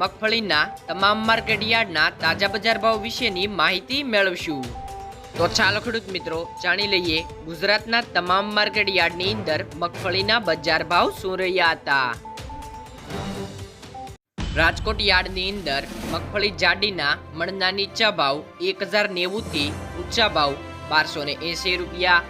મગફળીના તમામ માર્કેટ યાર્ડના તાજા બજાર ભાવ વિશેની માહિતી મેળવશું. તો ચાલો ખેડૂત મિત્રો, જાણી લઈએ ગુજરાતના તમામ માર્કેટ યાર્ડની અંદર મગફળીના બજાર ભાવ શું રહ્યા હતા. રાજકોટ યાર્ડની અંદર મગફળી જાડીના મણના નીચા ભાવ એક હજાર નેવુંથી ઊંચા ભાવ બારસો ને એંસી રૂપિયા,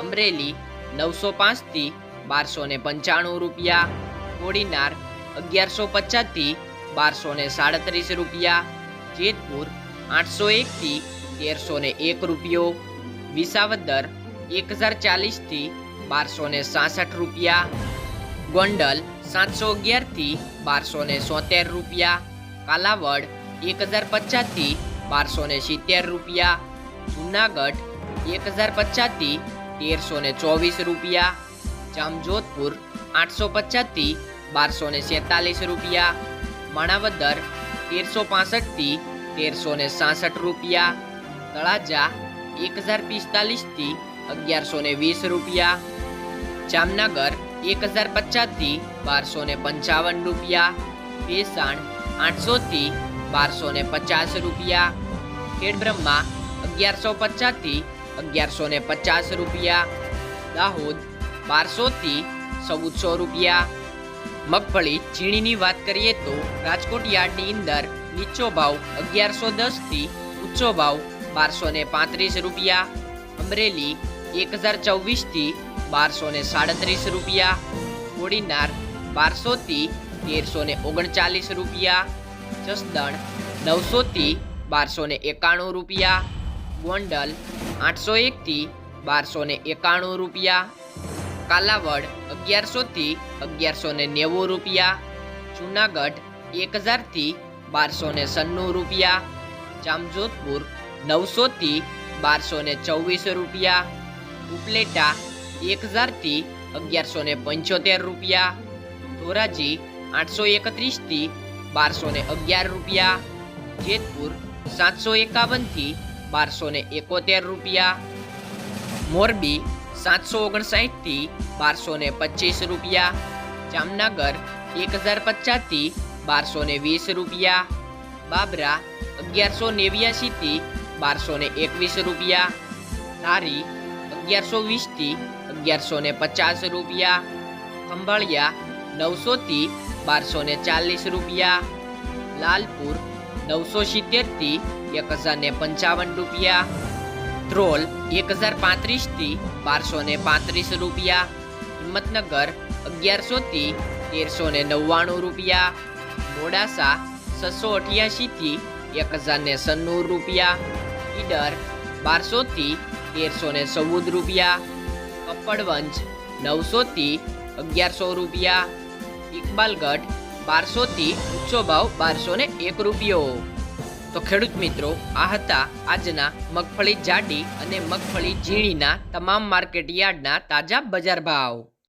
અમરેલી નવસો પાંચથી બારસો ને પંચાણું રૂપિયા, કોડીનાર અગિયારસો પચાસથી બારસો ને સાડત્રીસ રૂપિયા, જેતપુર આઠસો એકથી તેરસો ને એક રૂપિયો, વિસાવદર એક હજાર ચાલીસથી બારસો ને સાસઠ રૂપિયા, ગોંડલ સાતસો અગિયારથી બારસો ને સોતેર રૂપિયા, કાલાવડ એક હજાર પચાસથી બારસો ને સિત્તેર રૂપિયા, જુનાગઢ એક હજાર પચાસથી તેરસો ને ચોવીસ રૂપિયા, જામજોધપુર આઠસો પચાસથી બારસો ને રૂપિયા માણાવદર, તેરસો પાસઠથી તેરસો ને સાસઠ રૂપિયા, તળાજા, એક હજાર પિસ્તાલીસથી અગિયારસો ને વીસ રૂપિયા, જામનગર, એક હજાર પચાસથી બારસો ને પંચાવન રૂપિયા, ભેસાણ, આઠસોથી બારસો ને પચાસ રૂપિયા, ખેડબ્રહ્મા, અગિયારસો પચાસથી અગિયારસો ને પચાસ રૂપિયા, દાહોદ, બારસોથી ચૌદસો રૂપિયા મગફળી, ચીણીની વાત કરીએ તો રાજકોટ યાર્ડની અંદર નીચો ભાવ અગિયારસો દસથી ઊંચો ભાવ બારસો ને પાંત્રીસ રૂપિયા, અમરેલી એક હજાર ચોવીસથી બારસો ને સાડત્રીસ રૂપિયા, કોડીનાર બારસોથી તેરસો ને ઓગણચાલીસ રૂપિયા, જસદણ નવસોથી બારસો ને એકાણું રૂપિયા, ગોંડલ આઠસો એકથી બારસો ને એકાણું રૂપિયા કાલાવડ અગિયારસોથી અગિયારસો ને નેવું રૂપિયા. જુનાગઢ, એક હજારથી બારસો ને સન્નું રૂપિયા. જામજોધપુર નવસોથી બારસો ને ચોવીસ રૂપિયા. ઉપલેટા, એક હજારથી અગિયારસો ને પંચોતેર રૂપિયા. ધોરાજી, આઠસો એકત્રીસથી બારસો ને અગિયાર રૂપિયા. જેતપુર, સાતસો એકાવનથી બારસો ને એકોતેર રૂપિયા. મોરબી સાતસો ઓગણસાઠથી બારસો ને પચીસ રૂપિયા. જામનગર એક હજાર પચાસથી બારસો ને વીસ રૂપિયા. બાબરા અગિયારસો નેવ્યાસીથી બારસો ને એકવીસ રૂપિયા. ધારી અગિયારસો વીસથી અગિયારસો ને પચાસ રૂપિયા. ખંભાળિયા નવસોથી બારસો ને ચાલીસ રૂપિયા. લાલપુર નવસો સિત્તેરથી એક હજાર ને પંચાવન રૂપિયા. ધ્રોલ એક હજાર પાંત્રીસથી બારસો ને પાંત્રીસ રૂપિયા, હિંમતનગર અગિયારસોથી તેરસો ને નવ્વાણું રૂપિયા, મોડાસા છસો અઠ્યાસીથી એક હજાર ને સન્નું રૂપિયા, ઈડર બારસોથી તેરસો ને ચૌદ રૂપિયા, કપડવંજ નવસોથી અગિયારસો રૂપિયા, ઇકબાલગઢ બારસોથી ઊંચો ભાવ બારસો ને એક રૂપિયો. તો ખેડૂત મિત્રો, આ હતા આજના મગફળી જાડી અને મગફળી ઝીણીના તમામ માર્કેટ યાર્ડના તાજા બજાર ભાવ.